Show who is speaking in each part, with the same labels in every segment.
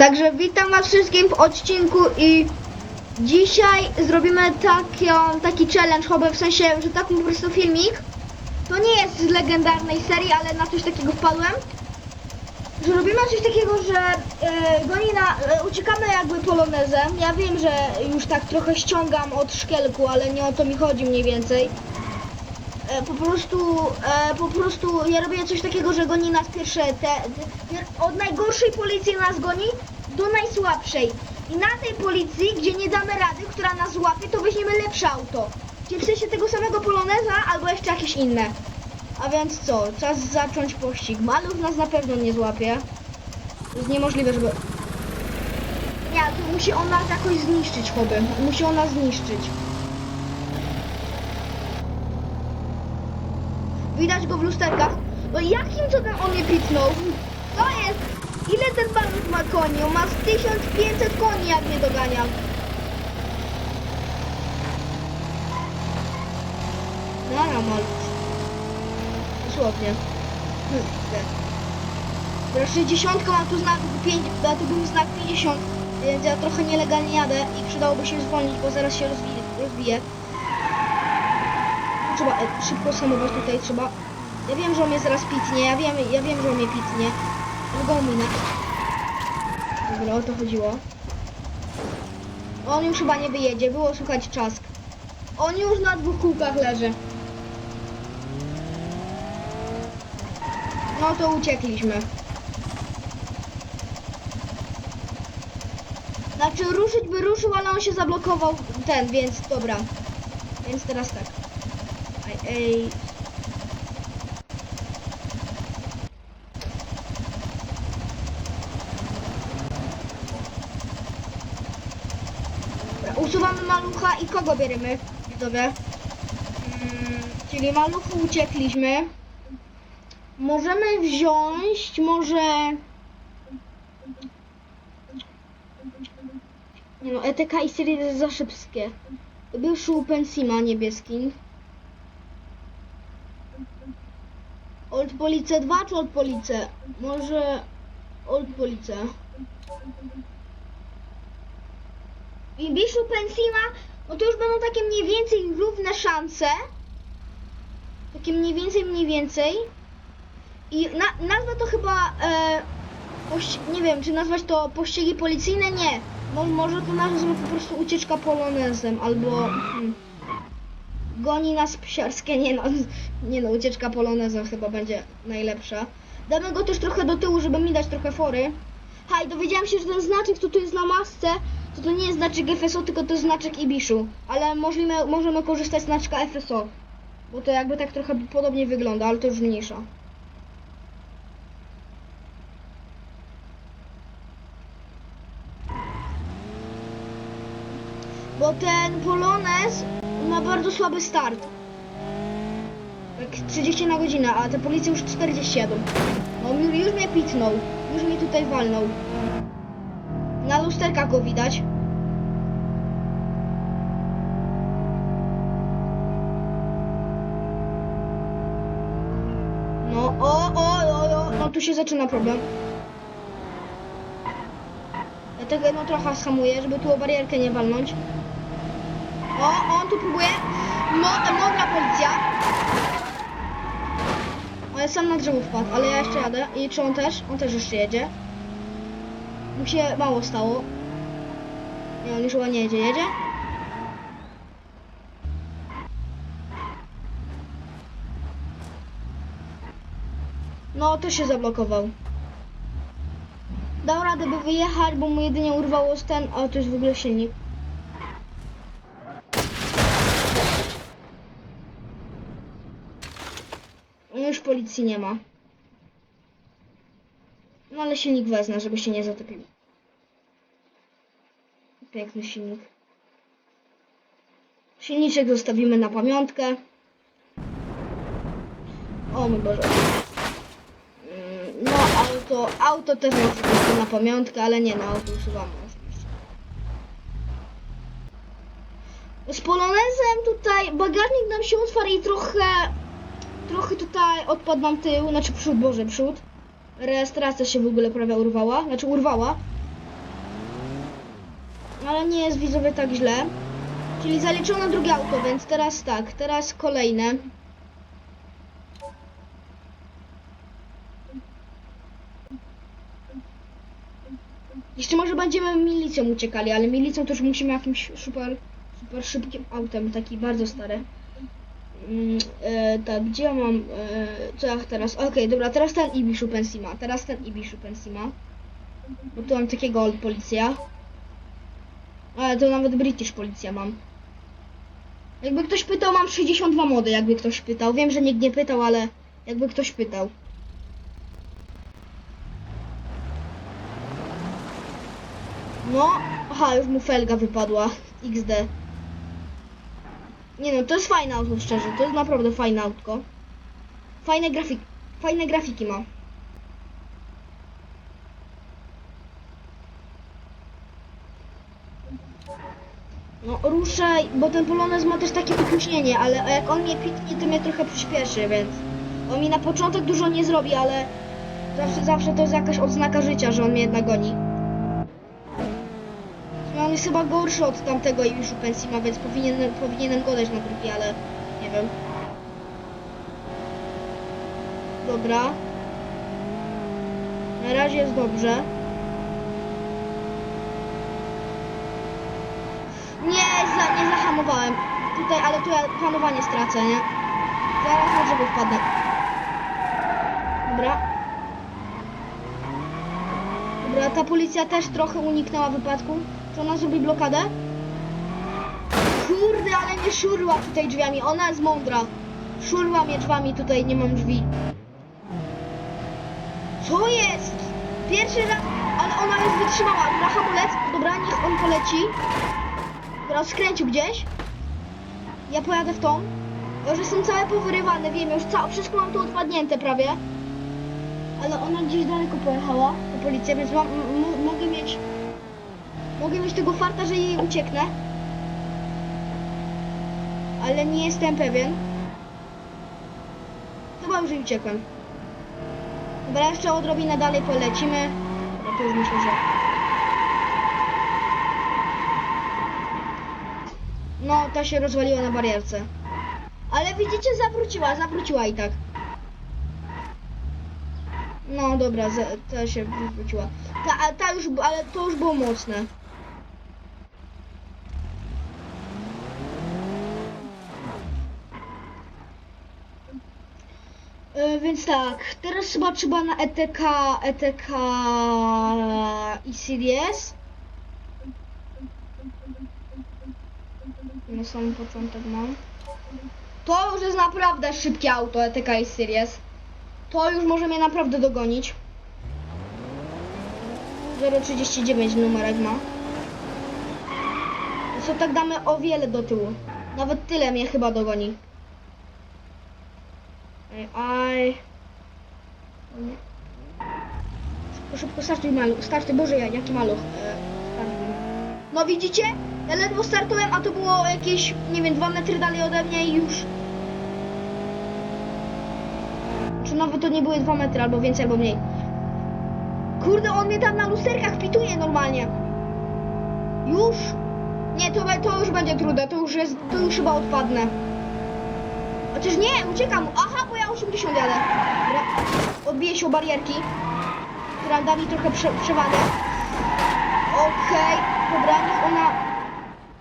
Speaker 1: Także witam was wszystkim w odcinku i dzisiaj zrobimy taką, taki challenge, choby w sensie, że taki po prostu filmik. To nie jest z legendarnej serii, ale na coś takiego wpadłem. Że robimy coś takiego, że e, goni na, e, uciekamy jakby polonezem. Ja wiem, że już tak trochę ściągam od szkielku, ale nie o to mi chodzi mniej więcej. E, po prostu, e, po prostu ja robię coś takiego, że goni nas pierwsze te, te od najgorszej policji nas goni do najsłabszej. I na tej policji, gdzie nie damy rady, która nas złapie, to weźmiemy lepsze auto. Czyli w sensie tego samego poloneza albo jeszcze jakieś inne. A więc co? Czas zacząć pościg. Maluch nas na pewno nie złapie. To jest niemożliwe, żeby... Nie, to musi on nas jakoś zniszczyć, choby. Musi on nas zniszczyć. Widać go w lusterkach. No jakim cudem on nie pitnął? To jest... Ile ten maluch ma koni? On ma z 1500 koni, jak mnie dogania. Dobra, maluch. Dosłownie. Hmm, tak. Wreszcie dziesiątka ma tu znak 5, a tu był znak 50, więc ja trochę nielegalnie jadę i przydałoby się zwolnić, bo zaraz się rozbije. rozbije. Trzeba e, szybko samować tutaj trzeba. Ja wiem, że on mnie zaraz pitnie, ja wiem, ja wiem, że on mnie pitnie. Drugą minę. Dobra, o to chodziło. On już chyba nie wyjedzie, było słuchać czask. On już na dwóch kółkach leży. No to uciekliśmy. Znaczy ruszyć by ruszył, ale on się zablokował ten, więc dobra. Więc teraz tak. Ej. Dobra, usuwamy malucha i kogo bierzemy? Widzowie. Mm, czyli maluchu uciekliśmy. Możemy wziąć może... Nie no, ETK i Syria jest za szybkie. Był szół Pensima niebieski. Old Police 2 czy Old Police? Może Old Police. I Bishu Pensima, no to już będą takie mniej więcej równe szanse. Takie mniej więcej, mniej więcej. I na, nazwa to chyba, e, nie wiem, czy nazwać to pościgi policyjne? Nie. Mo, może to nazwać po prostu ucieczka polonezem, albo hmm, goni nas psiarskie, nie no, nie no, ucieczka polonezem chyba będzie najlepsza. Damy go też trochę do tyłu, żeby mi dać trochę fory. Haj, dowiedziałam się, że ten znaczek, co tu jest na masce, to to nie jest znaczek FSO, tylko to jest znaczek Ibiszu. Ale możemy, możemy korzystać z znaczka FSO. Bo to jakby tak trochę podobnie wygląda, ale to już mniejsza. Bo ten Polonez ma bardzo słaby start. Tak 30 na godzinę, a te policje już 47. No już mnie pitnął. Już mnie tutaj walnął. Na lusterkach go widać. No, o, o, o, o, no tu się zaczyna problem. Dlatego no trochę hamuję, żeby tu o barierkę nie walnąć. Tu próbuje. No, mądra policja. Ale sam na drzewo wpadł, ale ja jeszcze jadę. I czy on też? On też jeszcze jedzie. Mu się mało stało. Nie, on już chyba nie jedzie. Jedzie? No, też się zablokował. Dał radę, by wyjechać, bo mu jedynie urwało ten... O, to jest w ogóle silnik. Policji nie ma. No ale silnik wezmę, żeby się nie zatopił. Piękny silnik. Silniczek zostawimy na pamiątkę. O mój Boże. Mm, No auto, auto też oczywiście na pamiątkę, ale nie na auto usuwamy oczywiście. Z polonezem tutaj bagażnik nam się otwarł i trochę trochę tutaj odpadł nam tył, znaczy przód, Boże, przód. Rejestracja się w ogóle prawie urwała, znaczy urwała. ale nie jest widzowie tak źle. Czyli zaliczone drugie auto, więc teraz tak, teraz kolejne. Jeszcze może będziemy milicją uciekali, ale milicją też musimy jakimś super, super szybkim autem, taki bardzo stary. Mm, e, tak, gdzie ja mam, e, co ja teraz, okej, dobra, teraz ten Ibiszu Pensima, teraz ten Ibiszu Pensima. Bo tu mam takiego od policja. Ale to nawet British policja mam. Jakby ktoś pytał, mam 62 mody, jakby ktoś pytał. Wiem, że nikt nie pytał, ale jakby ktoś pytał. No, aha, już mu felga wypadła. XD. Nie no, to jest fajne auto, szczerze. To jest naprawdę fajne autko. Fajne grafik, fajne grafiki ma. No ruszaj, bo ten Polonez ma też takie opóźnienie, ale jak on mnie pitnie, to mnie trochę przyspieszy, więc on mi na początek dużo nie zrobi, ale zawsze, zawsze to jest jakaś odznaka życia, że on mnie jednak goni. On jest chyba gorszy od tamtego i już pensji ma, więc powinien, powinienem go dać na drugi, ale nie wiem. Dobra. Na razie jest dobrze. Nie, za, nie zahamowałem. Tutaj, ale tu ja panowanie stracę, nie? Zaraz na drzewo wpadnę. Dobra. Dobra, ta policja też trochę uniknęła wypadku. Czy ona zrobi blokadę? Kurde, ale mnie szurła tutaj drzwiami. Ona jest mądra. Szurła mnie drzwiami, tutaj nie mam drzwi. Co jest? Pierwszy raz, ale ona jest wytrzymała. Dobra, hamulec. Dobra, niech on poleci. Dobra, skręcił gdzieś. Ja pojadę w tą. Ja już jestem całe powyrywane, wiem, już całe, wszystko mam tu odpadnięte prawie. Ale ona gdzieś daleko pojechała, ta policja, więc mam, mogę mieć... Mogę mieć tego farta, że jej ucieknę. Ale nie jestem pewien. Chyba już jej uciekłem. Dobra, jeszcze odrobinę dalej polecimy. Dobra, to już myślę, że... No, ta się rozwaliła na barierce. Ale widzicie, zawróciła, zawróciła i tak. No dobra, ta się wróciła. Ta, ta już, ale to już było mocne. E, więc tak, teraz chyba trzeba na ETK, ETK i CDS. Na samym początek mam. To już jest naprawdę szybkie auto ETK i Series. To już może mnie naprawdę dogonić. 039 numerek ma. Co tak damy o wiele do tyłu. Nawet tyle mnie chyba dogoni. Szybko, szybko, startuj maluch. Startuj, Boże, ja- jaki maluch. E. No widzicie? Ja ledwo startowałem, a to było jakieś, nie wiem, 2 metry dalej ode mnie i już. Czy nawet to nie były 2 metry, albo więcej, albo mniej. Kurde, on mnie tam na lusterkach pituje normalnie. Już? Nie, to, to już będzie trudne, to już jest, to już chyba odpadnę. Chociaż nie, uciekam. Aha, ja 80 jadę. Odbiję się o barierki, która da mi trochę prze przewagę. Okej, dobra, no ona...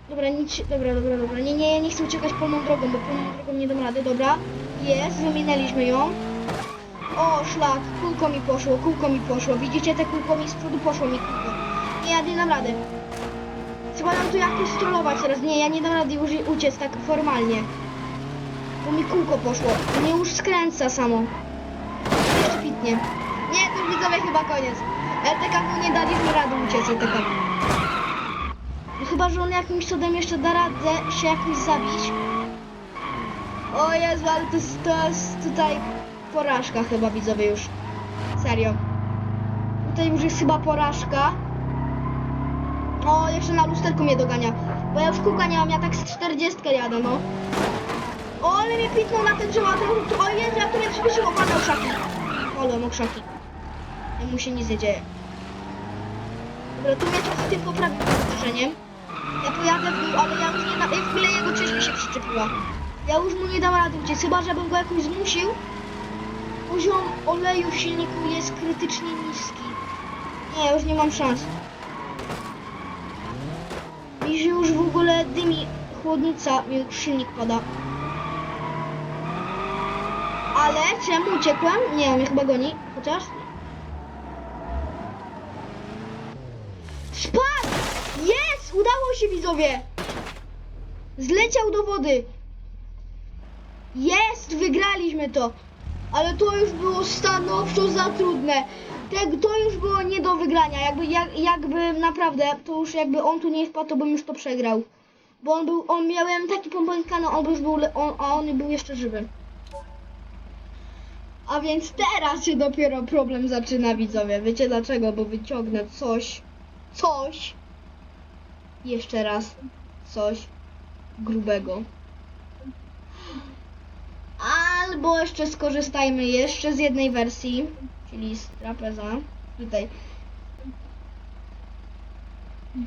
Speaker 1: Dobra, nic, dobra, dobra, dobra, nie, nie, nie chcę uciekać polną drogą, bo polną drogą nie dam rady, dobra. Jest, zaminęliśmy ją. O, szlak, kółko mi poszło, kółko mi poszło, widzicie, te kółko mi z przodu poszło mi kółko. Nie, ja nie dam rady. Trzeba nam tu jakoś strollować teraz, nie, ja nie dam rady uciec tak formalnie. Bo mi kółko poszło, mnie już skręca samo. Jeszcze pitnie. Nie, to widzowie chyba koniec. LTK mu nie daliśmy rady uciec LTK. No chyba, że on jakimś cudem jeszcze da radę się jakoś zabić. O Jezu, ale to jest, to jest tutaj porażka chyba widzowie już. Serio. Tutaj już jest chyba porażka. O, jeszcze na lusterku mnie dogania. Bo ja już kółka nie mam, ja tak z 40 jadę, no. O, ale mnie pitnął na te drzewa, to, o Jezu, jak to mnie przyspieszyło, padał krzaki. Padłem o krzaki. Mu się nic nie dzieje. Dobra, tu mnie trochę tym poprawił uderzeniem. Ja pojadę w dół, ale ja już nie. Ej, w ogóle jego część mi się przyczepiła. Ja już mu nie dam rady uciec, chyba żebym go jakoś zmusił. Poziom oleju w silniku jest krytycznie niski. Nie, już nie mam szans. Mi się już w ogóle dymi chłodnica, mi już silnik pada. Ale czemu uciekłem? Nie, on mnie chyba goni, chociaż. Spadł! Jest! Udało się widzowie! Zleciał do wody. Jest! Wygraliśmy to. Ale to już było stanowczo za trudne. Te, to już było nie do wygrania. Jakby, jak, jakby naprawdę, to już jakby on tu nie wpadł, to bym już to przegrał. Bo on był, on miałem taki pompękany, on już był, on, a on był jeszcze żywy. A więc teraz się dopiero problem zaczyna, widzowie. Wiecie dlaczego? Bo wyciągnę coś, coś, jeszcze raz, coś grubego. Albo jeszcze skorzystajmy jeszcze z jednej wersji, czyli z trapeza. Tutaj.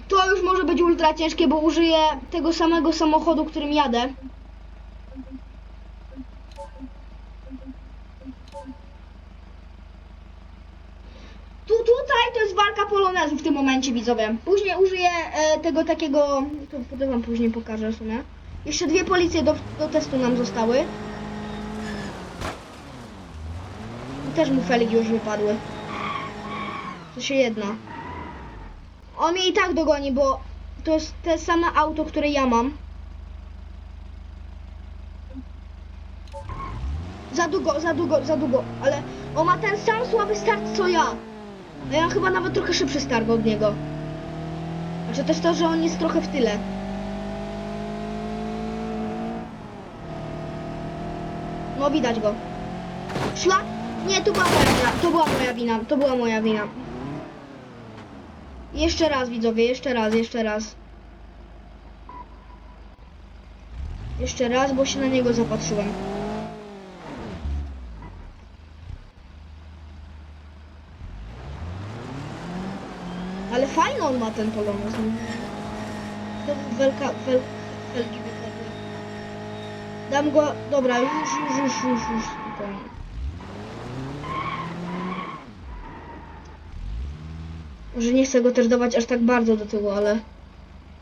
Speaker 1: To już może być ultra ciężkie, bo użyję tego samego samochodu, którym jadę. Tu, tutaj to jest walka polonezu w tym momencie, widzowie. Później użyję e, tego takiego, to potem wam później pokażę w sumie. Jeszcze dwie policje do, do testu nam zostały. I też mu felgi już wypadły. To się jedna. On mnie i tak dogoni, bo to jest te same auto, które ja mam. Za długo, za długo, za długo, ale on ma ten sam słaby start co ja. A ja chyba nawet trochę szybszy start od niego. Znaczy też to, że on jest trochę w tyle. No widać go. Szlak? Nie, to była moja wina. To była moja wina. To była moja wina. Jeszcze raz widzowie, jeszcze raz, jeszcze raz. Jeszcze raz, bo się na niego zapatrzyłem. Ale fajny on ma ten polonez. To welka, wel, felgi wypadły. Dam go, dobra, już, już, już, już, już, spokojnie. Może nie chcę go też dawać aż tak bardzo do tyłu, ale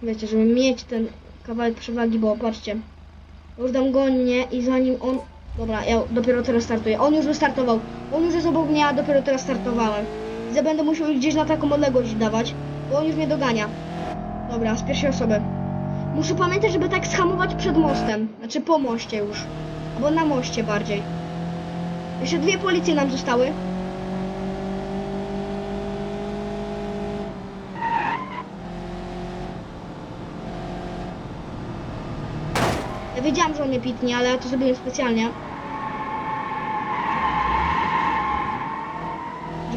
Speaker 1: wiecie, żeby mieć ten kawałek przewagi, bo patrzcie, już dam go nie i zanim on, dobra, ja dopiero teraz startuję, on już wystartował, on już jest obok mnie, a dopiero teraz startowałem. Widzę, będę musiał gdzieś na taką odległość dawać, bo on już mnie dogania. Dobra, z pierwszej osoby. Muszę pamiętać, żeby tak schamować przed mostem, znaczy po moście już, albo na moście bardziej. Jeszcze dwie policje nam zostały. Ja wiedziałam, że on mnie pitnie, ale to zrobiłem specjalnie.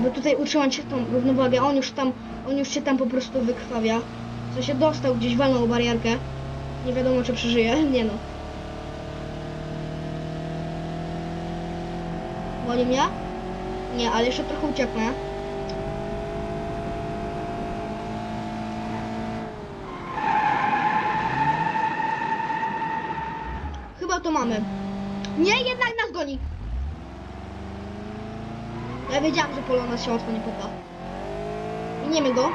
Speaker 1: Żeby tutaj utrzymać tą równowagę. On już tam, on już się tam po prostu wykrwawia. Co się dostał, gdzieś walnął o barierkę. Nie wiadomo, czy przeżyje. Nie no. Boli mnie? Nie, ale jeszcze trochę ucieknę. Chyba to mamy. Nie, jednak nas goni. Ja wiedziałam, że Polonas się łatwo nie podda. Miniemy go.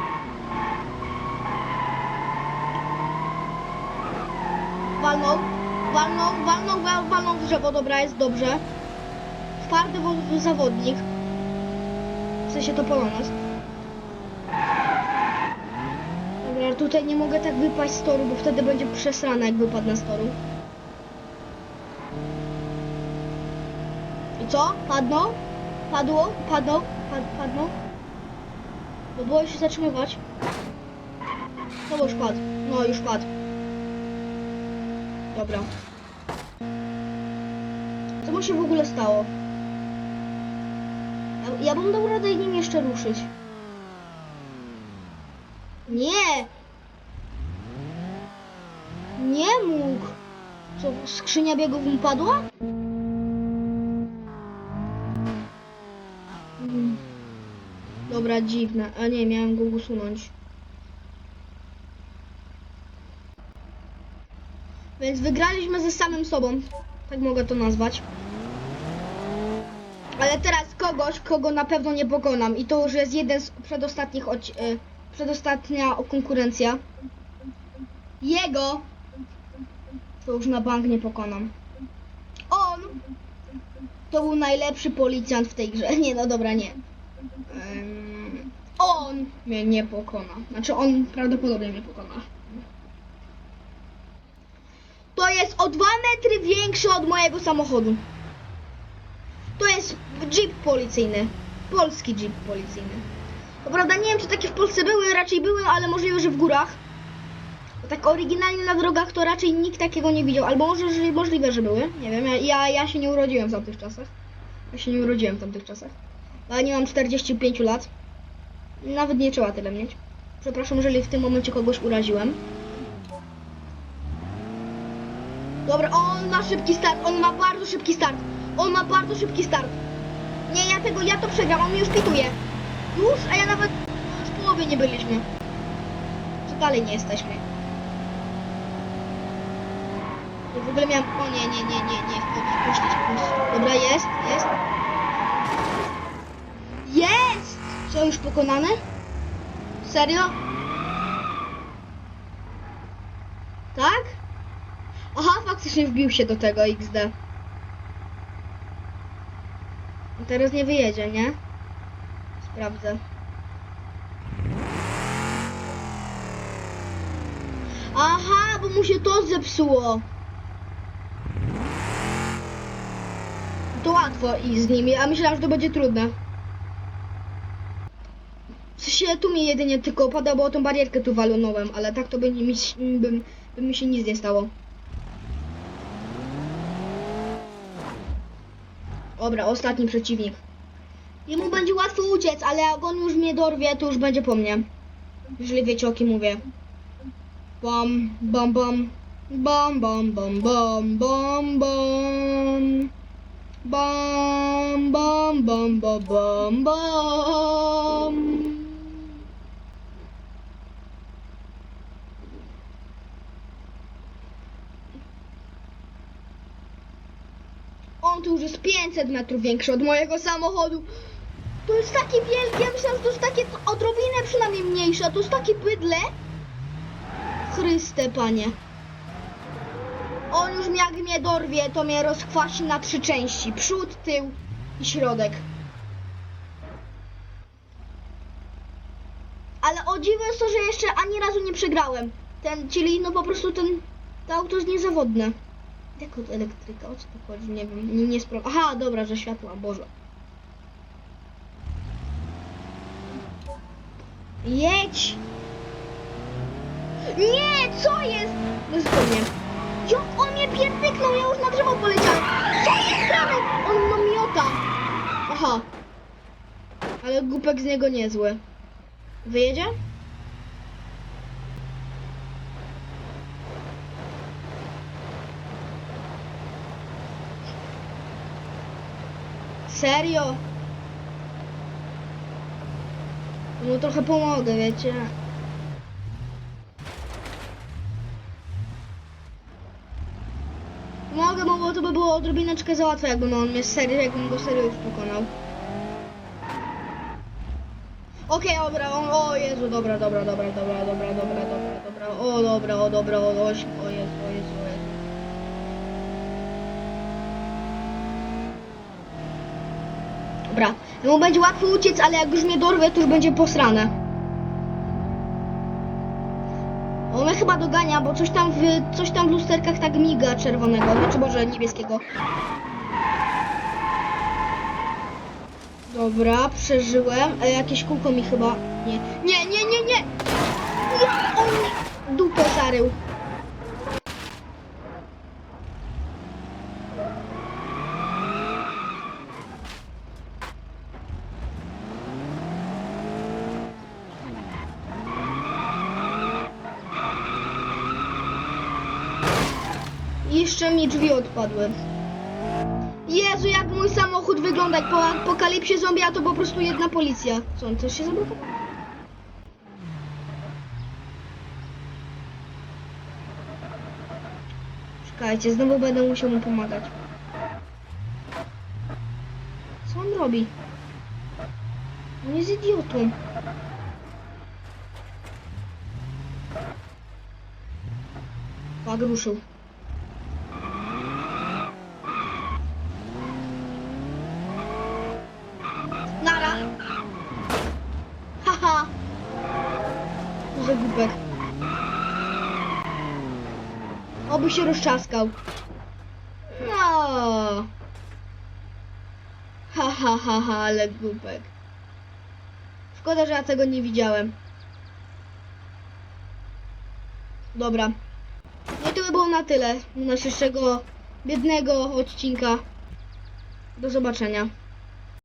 Speaker 1: Walnął, walnął, walnął, wal, walnął w drzewo, dobra, jest dobrze. Twardy wo- zawodnik. W sensie to Polonas. Dobra, tutaj nie mogę tak wypaść z toru, bo wtedy będzie przesrane, jak wypadnę z toru. I co? Padną? Padło? Padło? Pad, padło? Bo było się zatrzymywać. No już padł. No już padł. Dobra. Co mu się w ogóle stało? Ja, ja bym dał radę nim jeszcze ruszyć. Nie! Nie mógł! Co, skrzynia biegów mu padła? Mm. Dobra, dziwne. A nie, miałem go usunąć. Więc wygraliśmy ze samym sobą. Tak mogę to nazwać. Ale teraz kogoś, kogo na pewno nie pokonam. I to już jest jeden z przedostatnich y, przedostatnia konkurencja. Jego to już na bank nie pokonam. On to był najlepszy policjant w tej grze. Nie, no dobra, nie. On mnie nie pokona. Znaczy on prawdopodobnie mnie pokona. To jest o 2 metry większy od mojego samochodu. To jest jeep policyjny. Polski jeep policyjny. To prawda, nie wiem czy takie w Polsce były, raczej były, ale możliwe, że w górach. Bo tak oryginalnie na drogach to raczej nikt takiego nie widział. Albo może, że możliwe, że były. Nie wiem, ja, ja się nie urodziłem w tamtych czasach. Ja się nie urodziłem w tamtych czasach. Ale nie mam 45 lat. Nawet nie trzeba tyle mieć. Przepraszam, jeżeli w tym momencie kogoś uraziłem. Dobra, on ma szybki start, on ma bardzo szybki start. On ma bardzo szybki start. Nie, ja tego, ja to przegram, on mnie już pituje. Już? A ja nawet już w połowie nie byliśmy. Czy dalej nie jesteśmy? Ja w ogóle miałem... O nie, nie, nie, nie, nie, puścić, puścić. Dobra, jest, jest. Co, już pokonany? Serio? Tak? Aha, faktycznie wbił się do tego XD. Teraz nie wyjedzie, nie? Sprawdzę. Aha, bo mu się to zepsuło. To łatwo i z nimi, a myślałam, że to będzie trudne. Sensie tu mi jedynie tylko opada, bo tą barierkę tu walnąłem, ale tak to by mi, by, by mi się nic nie stało. Dobra, ostatni przeciwnik. Jemu będzie łatwo uciec, ale jak on już mnie dorwie, to już będzie po mnie. Jeżeli wiecie o kim mówię. Bom, bom, bom. Bom, bom, bom, bom, bom, bom. Bom, bom, bom, bom, bom, bom. On tu już jest 500 metrów większy od mojego samochodu. To jest takie wielkie, ja myślałam, że to jest takie odrobinę przynajmniej mniejsze, a to jest takie bydle. Chryste, panie. On już jak mnie dorwie, to mnie rozkwasi na trzy części. Przód, tył i środek. Ale o dziwo jest to, że jeszcze ani razu nie przegrałem. Ten, czyli no po prostu ten, to auto jest niezawodne. Jak od elektryka, o co tu chodzi? Nie wiem, nie, nie. Aha, dobra, że światła, Boże. Jedź! Nie, co jest? No zupełnie. Jak on mnie pierdyknął, ja już na drzewo poleciałem. Co jest grane? On ma miota. Aha. Ale głupek z niego niezły. Wyjedzie? Serio? Mu trochę pomogę, wiecie. Mogę, bo to by było odrobineczkę za łatwe, jakbym on mnie serio, jakbym go serio już pokonał. Okej, dobra, o, o Jezu, dobra, dobra, dobra, dobra, dobra, dobra, dobra, dobra, dobra, o dobra, o, o, o Jezu, o Jezu, o Jezu. Dobra, mu będzie łatwo uciec, ale jak już mnie dorwie, to już będzie posrane. On mnie chyba dogania, bo coś tam w, coś tam w lusterkach tak miga czerwonego, znaczy może niebieskiego. Dobra, przeżyłem. E, jakieś kółko mi chyba... Nie, nie, nie, nie, nie! Ja, on mi dupę zarył. Jeszcze mi drzwi odpadły. Jezu, jak mój samochód wygląda jak po apokalipsie zombie, a to po prostu jedna policja. Co, on coś się zablokował? Czekajcie, znowu będę musiał mu pomagać. Co on robi? On jest idiotą. Tak, ruszył. Nara. Haha. Może głupek. Oby się rozczaskał. No. Ha, ha, ha, ha, ale głupek. Szkoda, że ja tego nie widziałem. Dobra. No i to by było na tyle naszego biednego odcinka. Do zobaczenia.